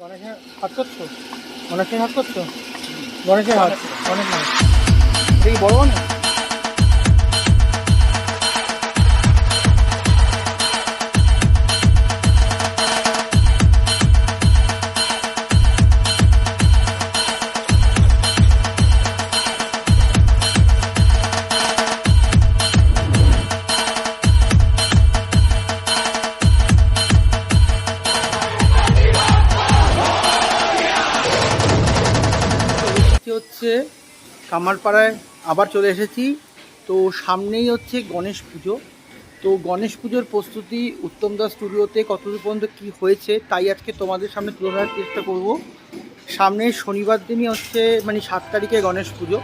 গণেশের হাত করছ? গণেশের হাত করছ? গণেশের হাত অনেক বড় গণেশ কামারপাড়ায় আবার চলে এসেছি। তো সামনেই হচ্ছে গণেশ পুজো। তো গণেশ পুজোর প্রস্তুতি উত্তম দাস স্টুডিওতে কতদূর পর্যন্ত কী হয়েছে তাই আজকে তোমাদের সামনে তুলে ধরার চেষ্টা করব। সামনে শনিবার দিনই হচ্ছে মানে সাত তারিখে গণেশ পুজো।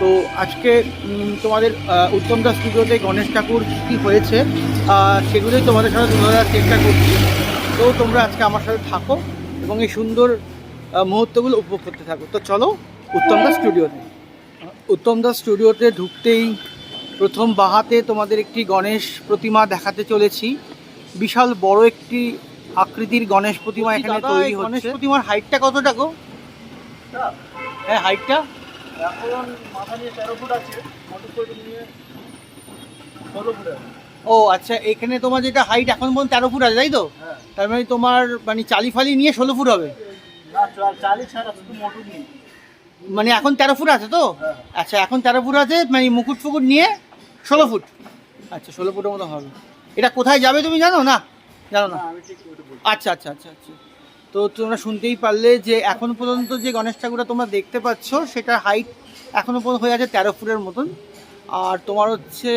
তো আজকে তোমাদের উত্তম দাস স্টুডিওতে গণেশ ঠাকুর কী হয়েছে সেগুলোই তোমাদের সাথে তুলে ধরার চেষ্টা করছি। তো তোমরা আজকে আমার সাথে থাকো এবং এই সুন্দর মুহূর্তগুলো উপভোগ করতে থাকো। তো চলো উত্তম দাস স্টুডিওতে। উত্তম দাস স্টুডিওতে ঢুকতেই প্রথম বাহাতে তোমাদের একটি গণেশ প্রতিমা দেখাতে চলেছি। বিশাল বড় একটি আকৃতির গণেশ প্রতিমা এখানে তৈরি হচ্ছে গণেশ প্রতিমার হাইটটা কতটা গো? হ্যাঁ হাইটটা এখন মাথা নিয়ে তেরো ফুট আছে নিয়ে ষোলো ফুট আছে। ও আচ্ছা এখানে তোমার যেটা হাইট এখন পর্যন্ত তেরো ফুট আছে তাই তো? হ্যাঁ। তার মানে তোমার মানে চালি ফালি নিয়ে ষোলো ফুট হবে। না চালি ছাড়া শুধু মোটর নেই মানে এখন তেরো ফুট আছে তো? হ্যাঁ আচ্ছা এখন তেরো ফুট আছে মানে মুকুট ফুকুট নিয়ে ষোলো ফুট। আচ্ছা ষোলো ফুটের মতো হবে। এটা কোথায় যাবে তুমি জানো না? জানো না? আচ্ছা আচ্ছা আচ্ছা আচ্ছা। তো তোমরা শুনতেই পারলে যে এখন পর্যন্ত যে গণেশ ঠাকুরটা তোমরা দেখতে পাচ্ছ সেটার হাইট এখনও পর্যন্ত হয়ে আছে তেরো ফুটের মতন। আর তোমার হচ্ছে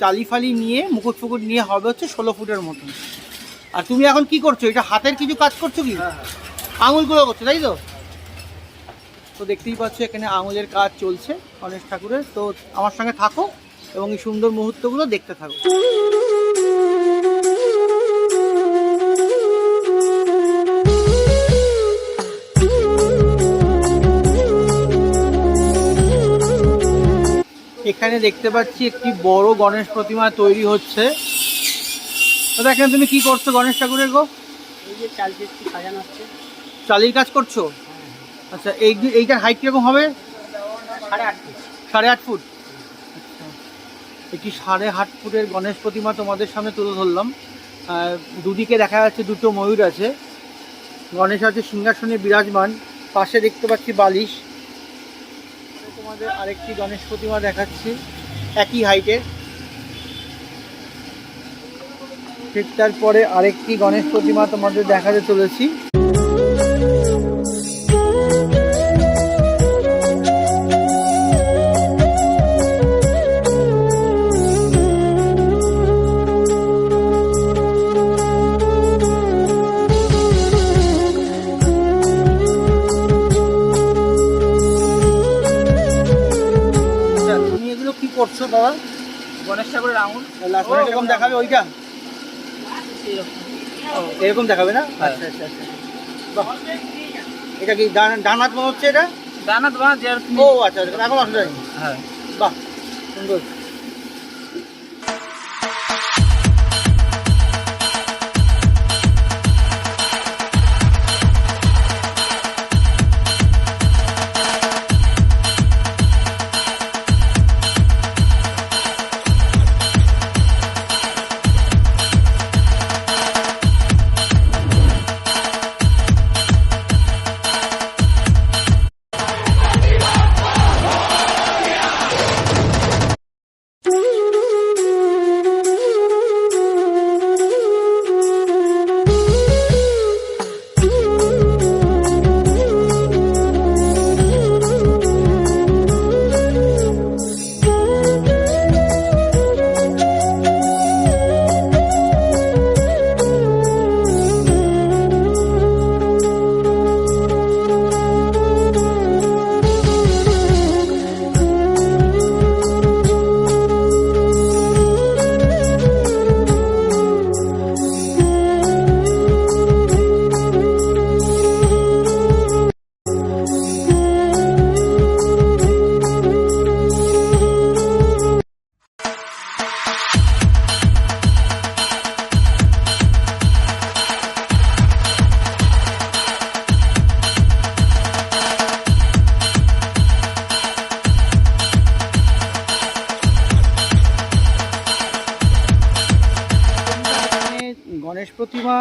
চালি ফালি নিয়ে মুকুট ফুকুট নিয়ে হবে হচ্ছে ষোলো ফুটের মতন। আর তুমি এখন কি করছ? এটা হাতের কিছু কাজ করছ কি? হ্যাঁ হ্যাঁ। আঙুলগুলো করছ তাই তো? তো দেখতেই পাচ্ছ এখানে আঙুলের কাজ চলছে গণেশ ঠাকুরের। তো আমার সঙ্গে থাকো এবং এই সুন্দর মুহূর্তগুলো দেখতে থাকো। এখানে দেখতে পাচ্ছি একটি বড় গণেশ প্রতিমা তৈরি হচ্ছে। তো দেখেন তুমি কি করছ গণেশ ঠাকুরের গো? এই যে চাল সাজানো হচ্ছে। চালির কাজ করছ? আচ্ছা এই এইটার হাইট কীরকম হবে? সাড়ে আট ফুট। সাড়ে আট ফুট একটি সাড়ে আট ফুটের গণেশ প্রতিমা তোমাদের সামনে তুলে ধরলাম। দুদিকে দেখা যাচ্ছে দুটো ময়ূর আছে। গণেশ আছে সিংহাসনে বিরাজমান, পাশে দেখতে পাচ্ছি বালিশ। তোমাদের আরেকটি গণেশ প্রতিমা দেখাচ্ছি, একই হাইটের ঠিক তারপরে আরেকটি গণেশ প্রতিমা তোমাদের দেখাতে চলেছি। কি গণেশ ঠাকুরের রাউন্ড লাস্ট এরকম দেখাবে ওইটা? ও, এরকম দেখাবে না? হ্যাঁ। আচ্ছা আচ্ছা আচ্ছা। এটা কি ডান হাত মনে হচ্ছে এটা? ডান হাত যে ও আচ্ছা আচ্ছা। এখন অসুবিধা নেই হ্যাঁ। বাহ সুন্দর। প্রতিমা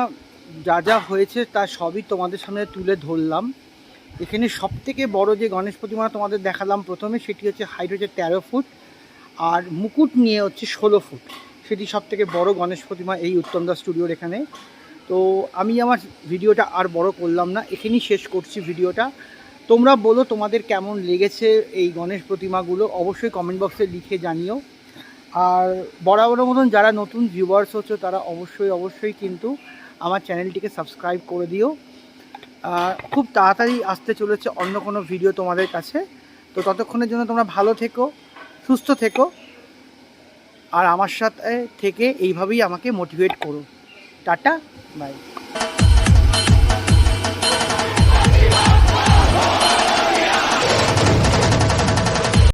যা যা হয়েছে তা সবই তোমাদের সামনে তুলে ধরলাম। এখানে সব থেকে বড় যে গণেশ প্রতিমা তোমাদের দেখালাম প্রথমে, সেটি হচ্ছে হাইট হচ্ছে তেরো ফুট আর মুকুট নিয়ে হচ্ছে ষোলো ফুট। সেটি সব থেকে বড় গণেশ প্রতিমা এই উত্তমদা স্টুডিওর এখানে। তো আমি আমার ভিডিওটা আর বড় করলাম না, এখানেই শেষ করছি ভিডিওটা। তোমরা বলো তোমাদের কেমন লেগেছে এই গণেশ প্রতিমাগুলো, অবশ্যই কমেন্ট বক্সে লিখে জানিও। আর বরাবরের মতন যারা নতুন ভিউয়ার্স হচ্ছে, তারা অবশ্যই অবশ্যই কিন্তু আমার চ্যানেলটিকে সাবস্ক্রাইব করে দিও। খুব তাড়াতাড়ি আসতে চলেছে অন্য কোনো ভিডিও তোমাদের কাছে। তো ততক্ষণের জন্য তোমরা ভালো থেকো, সুস্থ থেকো, আর আমার সাথে থেকে এইভাবেই আমাকে মোটিভেট করো। Tata bye